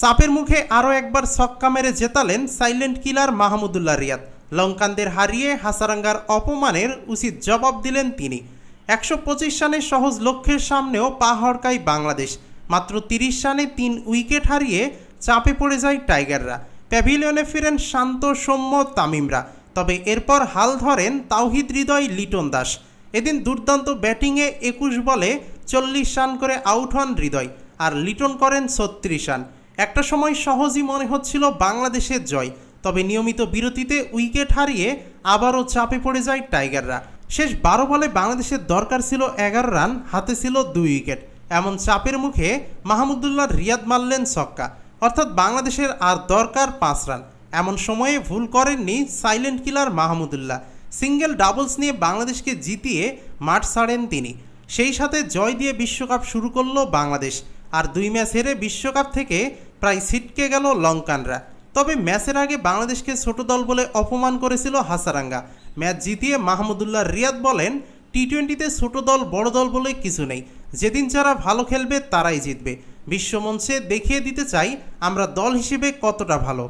চাপের মুখে আরও একবার ছক্কা মেরে জেতালেন সাইলেন্ট কিলার মাহমুদুল্লাহ রিয়াদ। লঙ্কানদের হারিয়ে হাসারাঙ্গার অপমানের উচিত জবাব দিলেন তিনি। একশো পঁচিশ রানের সহজ লক্ষ্যের সামনেও পা হড়কায় বাংলাদেশ। মাত্র তিরিশ রানে তিন উইকেট হারিয়ে চাপে পড়ে যায় টাইগাররা। প্যাভিলিয়নে ফিরেন শান্ত সৌম্য তামিমরা। তবে এরপর হাল ধরেন তাওহিদ হৃদয় লিটন দাস। এদিন দুর্দান্ত ব্যাটিংয়ে একুশ বলে চল্লিশ রান করে আউট হন হৃদয়। আর লিটন করেন ছত্রিশ রান। একটা সময় সহজই মনে হচ্ছিল বাংলাদেশের জয়, তবে নিয়মিত বিরতিতে উইকেট হারিয়ে আবারও চাপে পড়ে যায় টাইগাররা। শেষ বারো বলে বাংলাদেশের দরকার ছিল এগারো রান, হাতে ছিল দুই উইকেট। এমন চাপের মুখে মাহমুদুল্লাহ রিয়াদ মারলেন ছক্কা। অর্থাৎ বাংলাদেশের আর দরকার পাঁচ রান। এমন সময়ে ভুল করেননি silent killer Mahmudullah. Single doubles নিয়ে বাংলাদেশকে জিতিয়ে মাঠ ছাড়েন তিনি। সেই সাথে জয় দিয়ে বিশ্বকাপ শুরু করল বাংলাদেশ। আর দুই ম্যাচ হেরে বিশ্বকাপ থেকে প্রায় ছিটকে গেল লঙ্কানরা। তবে ম্যাচের আগে বাংলাদেশকে ছোট দল বলে অপমান করেছিল হাসারাঙ্গা। ম্যাচ জিতিয়ে মাহমুদুল্লাহ রিয়াদ বলেন টি টোয়েন্টিতে ছোট দল বড় দল বলে কিছু নেই। যেদিন যারা ভালো খেলবে তারাই জিতবে। বিশ্বমঞ্চে দেখিয়ে দিতে চাই আমরা দল হিসেবে কতটা ভালো।